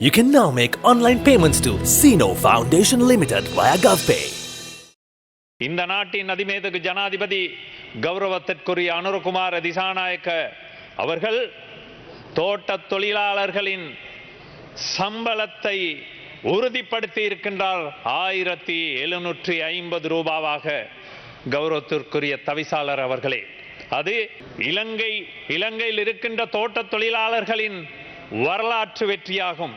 You can now make online payments to Sino Foundation Limited via GovPay. இந்த நாட்டின் அதிமேதகு ஜனாதிபதி கௌரவத்திற்குரிய அனுரகுமார் திசாநாயக்க அவர்கள் தோட்ட தொழிலாளர்களின் சம்பளத்தை உறுதிப்படுத்தி இருக்கின்றார். ஆயிரத்தி எழுநூற்றி ஐம்பது ரூபாவாக கௌரவத்திற்குரிய தவிசாளர் அவர்களே. அது இலங்கை இலங்கையில் இருக்கின்ற தோட்ட தொழிலாளர்களின் வரலாற்று வெற்றியாகும்.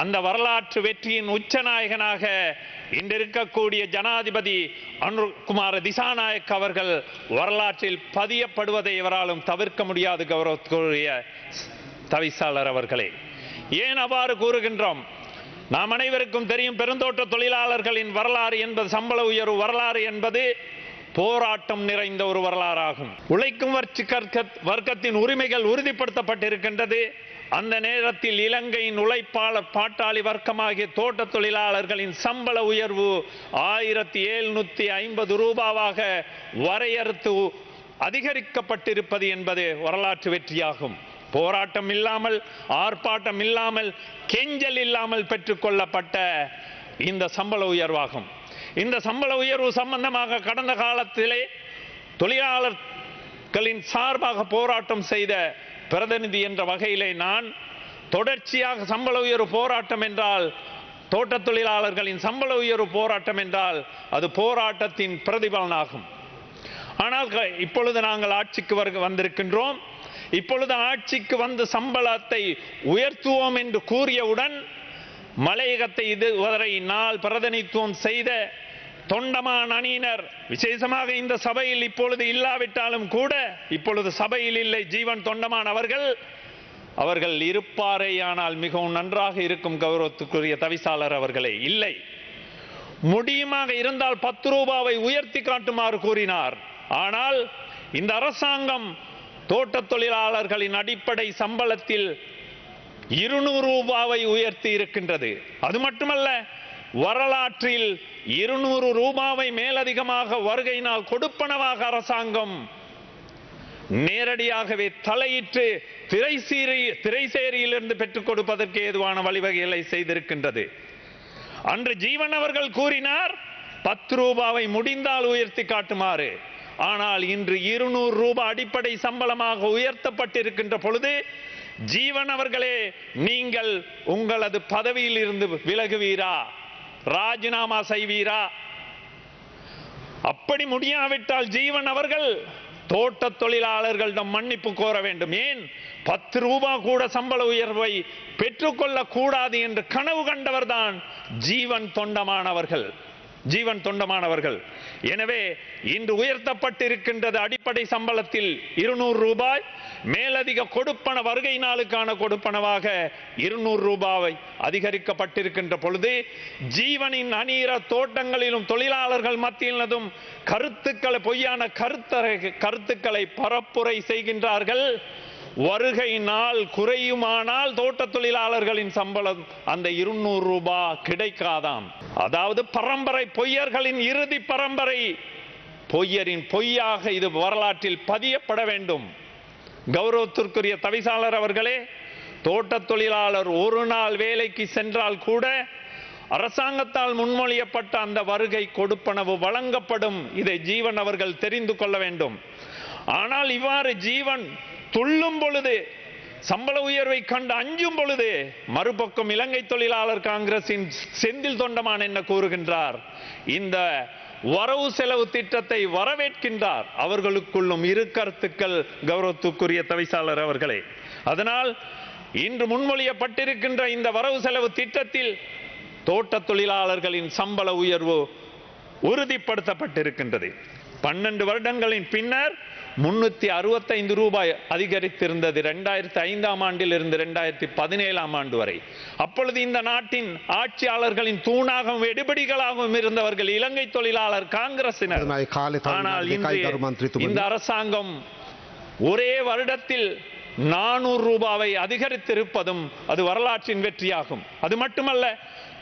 அந்த வரலாற்று வெற்றியின் உச்சநாயகனாக இன்று இருக்கக்கூடிய ஜனாதிபதி அனுகுமார திசாநாயக் அவர்கள் வரலாற்றில் பதியப்படுவதை இவராலும் தவிர்க்க முடியாது கௌரவத்துக்குரிய தவிசாளர் அவர்களே. ஏன் அவ்வாறு கூறுகின்றோம்? நாம் அனைவருக்கும் தெரியும் பெருந்தோட்ட தொழிலாளர்களின் வரலாறு என்பது சம்பள உயர்வு வரலாறு என்பது போராட்டம் நிறைந்த ஒரு வரலாறாகும். உழைக்கும் வர்க்க வர்க்கத்தின் உரிமைகள் உறுதிப்படுத்தப்பட்டிருக்கின்றது. அந்த நேரத்தில் இலங்கையின் உழைப்பாளர் பாட்டாளி வர்க்கமாகிய தோட்ட தொழிலாளர்களின் சம்பள உயர்வு ஆயிரத்தி எழுநூத்தி ஐம்பது ரூபாவாக வரையறுத்து அதிகரிக்கப்பட்டிருப்பது என்பது வரலாற்று வெற்றியாகும். போராட்டம் இல்லாமல் ஆர்ப்பாட்டம் இல்லாமல் கெஞ்சல் இல்லாமல் பெற்றுக்கொள்ளப்பட்ட இந்த சம்பள உயர்வாகும். இந்த சம்பள உயர்வு சம்பந்தமாக கடந்த காலத்திலே தொழிலாளர்களின் சார்பாக போராட்டம் செய்த பிரதிநிதி என்ற வகையிலே நான் தொடர்ச்சியாக சம்பள உயர்வு போராட்டம் என்றால் தோட்டத் தொழிலாளர்களின் சம்பள உயர்வு போராட்டம் என்றால் அது போராட்டத்தின் பிரதிபலனாகும். ஆனால் க- இப்பொழுது நாங்கள் ஆட்சிக்கு வருக வந்திருக்கின்றோம். இப்பொழுது ஆட்சிக்கு வந்து சம்பளத்தை உயர்த்துவோம் என்று கூறியவுடன் மலையகத்தை இதுவரை நாள் பிரதிநித்துவம் செய்த தொண்டமான் அணியினர் விசேஷமாக இந்த சபையில் இப்பொழுது இல்லாவிட்டாலும் கூட இப்பொழுது சபையில் இல்லை ஜீவன் தொண்டமான் அவர்கள் அவர்கள் இருப்பாரேயானால் மிகவும் நன்றாக இருக்கும் கௌரவத்துக்குரிய தவிசாளர் அவர்களே இல்லை. முடியுமாக இருந்தால் பத்து ரூபாவை உயர்த்தி காட்டுமாறு கூறினார். ஆனால் இந்த அரசாங்கம் தோட்ட தொழிலாளர்களின் அடிப்படை சம்பளத்தில் இருநூறு ரூபாவை உயர்த்தி இருக்கின்றது. அது மட்டுமல்ல வரலாற்றில் இருநூறு ரூபாவை மேலதிகமாக வருகையினால் கொடுப்பனவாக அரசாங்கம் நேரடியாகவே தலையிட்டு திரைசீரி திரைசேரியிலிருந்து பெற்றுக் கொடுப்பதற்கு ஏதுவான வழிவகைகளை செய்திருக்கின்றது. அன்று ஜீவன் அவர்கள் கூறினார் பத்து ரூபாவை முடிந்தால் உயர்த்தி காட்டுமாறு. ஆனால் இன்று இருநூறு ரூபாய் அடிப்படை சம்பளமாக உயர்த்தப்பட்டிருக்கின்ற பொழுது ஜீவன் அவர்களே நீங்கள் உங்களது பதவியில் இருந்து விலகுவீரா? ராஜினாமா செய்வீரா? அப்படி முடியாவிட்டால் ஜீவன் அவர்கள் தோட்ட தொழிலாளர்களிடம் மன்னிப்பு கோர வேண்டும். ஏன்? பத்து ரூபா கூட சம்பள உயர்வை பெற்றுக்கொள்ள கூடாது என்று கனவு கண்டவர்தான் ஜீவன் தொண்டமானவர்கள். ஜீவன் தொண்டமானவர்கள். எனவே இன்று உயர்த்தப்பட்டிருக்கின்றது அடிப்படை சம்பளத்தில் இருநூறு ரூபாய் மேலதிக கொடுப்பன வருகை நாளுக்கான கொடுப்பனவாக இருநூறு ரூபாவை அதிகரிக்கப்பட்டிருக்கின்ற பொழுது ஜீவனின் அநீர தோட்டங்களிலும் தொழிலாளர்கள் மத்தியிலும் கருத்துக்களை பொய்யான கருத்தரை கருத்துக்களை பரப்புரை செய்கின்றார்கள். வருகை நாள் குறையுமானால் தோட்ட தொழிலாளர்களின் சம்பளம் அந்த இருநூறு ரூபாய் கிடைக்காதாம். அதாவது பரம்பரை பொய்யர்களின் இறுதி பரம்பரை பொய்யரின் பொய்யாக இது வரலாற்றில் பதியப்பட வேண்டும். கௌரவத்திற்குரிய தவிசாளர் அவர்களே தோட்ட தொழிலாளர் ஒரு நாள் வேலைக்கு சென்றால் கூட அரசாங்கத்தால் முன்மொழியப்பட்ட அந்த வருகை கொடுப்பனவு வழங்கப்படும். இதை ஜீவன் அவர்கள் தெரிந்து கொள்ள வேண்டும். ஆனால் இவ்வாறு ஜீவன் துள்ளும் பொழுது சம்பள உயர்வை கண்டு அஞ்சும் பொழுது மறுபக்கம் இலங்கை தொழிலாளர் காங்கிரசின் செந்தில் தொண்டமான் என்ன கூறுகின்றார்? இந்த வரவு செலவு திட்டத்தை வரவேற்கின்றார். அவர்களுக்குள்ளும் இரு கருத்துக்கள் கௌரவத்துக்குரிய தவிசாளர் அவர்களே. அதனால் இன்று முன்மொழியப்பட்டிருக்கின்ற இந்த வரவு செலவு திட்டத்தில் தோட்ட தொழிலாளர்களின் சம்பள உயர்வு உறுதிப்படுத்தப்பட்டிருக்கின்றது. பன்னெண்டு வருடங்களின் பின்னர் முன்னூற்றி அறுபத்தைந்து ரூபாய் அதிகரித்திருந்தது ரெண்டாயிரத்தி ஐந்தாம் ஆண்டில் இருந்து ரெண்டாயிரத்தி பதினேழாம் ஆண்டு வரை. அப்பொழுது இந்த நாட்டின் ஆட்சியாளர்களின் தூணாகவும் எடுபடிகளாகவும் இருந்தவர்கள் இலங்கை தொழிலாளர் காங்கிரசினர். ஆனால் இந்த அரசாங்கம் ஒரே வருடத்தில் நானூறு ரூபாவை அதிகரித்திருப்பதும் அது வரலாற்றின் வெற்றியாகும். அது மட்டுமல்ல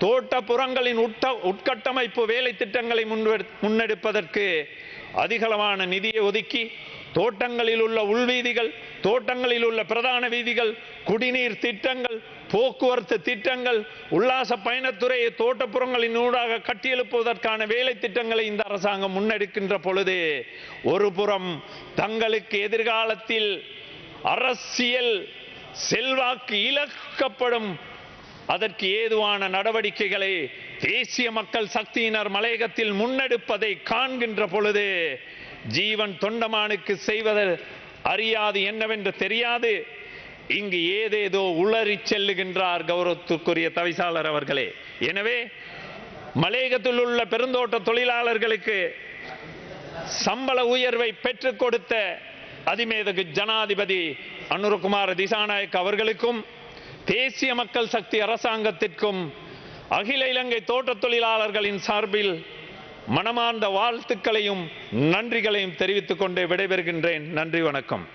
தோட்டப்புறங்களின் உட்ட உட்கட்டமைப்பு வேலை திட்டங்களை முன்னெடுப்பதற்கு அதிகளவான நிதியை ஒதுக்கி தோட்டங்களில் உள்ள உள்வீதிகள் தோட்டங்களில் உள்ள பிரதான வீதிகள் குடிநீர் திட்டங்கள் போக்குவரத்து திட்டங்கள் உல்லாச பயணத்துறையை தோட்டப்புறங்களின் ஊடாக கட்டியெழுப்புவதற்கான வேலை திட்டங்களை இந்த அரசாங்கம் முன்னெடுக்கின்ற பொழுது ஒரு புறம் தங்களுக்கு எதிர்காலத்தில் அரசியல் செல்வாக்கு இழக்கப்படும் அதற்கு ஏதுவான நடவடிக்கைகளை தேசிய மக்கள் சக்தியினர் மலையகத்தில் முன்னெடுப்பதை காண்கின்ற பொழுது ஜீவன் தொண்டமானுக்கு செய்வது அறியாது என்னவென்று தெரியாது. இங்கு ஏதேதோ உளறி செல்லுகின்றார் கௌரவத்துக்குரிய தவிசாளர் அவர்களே. எனவே மலையகத்தில் உள்ள பெருந்தோட்ட தொழிலாளர்களுக்கு சம்பள உயர்வை பெற்றுக் கொடுத்த அதிமேதகு ஜனாதிபதி அனுரகுமார் திசாநாயக் அவர்களுக்கும் தேசிய மக்கள் சக்தி அரசாங்கத்திற்கும் அகில இலங்கை தோட்ட தொழிலாளர்களின் சார்பில் மனமார்ந்த வாழ்த்துக்களையும் நன்றிகளையும் தெரிவித்துக் கொண்டே விடைபெறுகின்றேன். நன்றி வணக்கம்.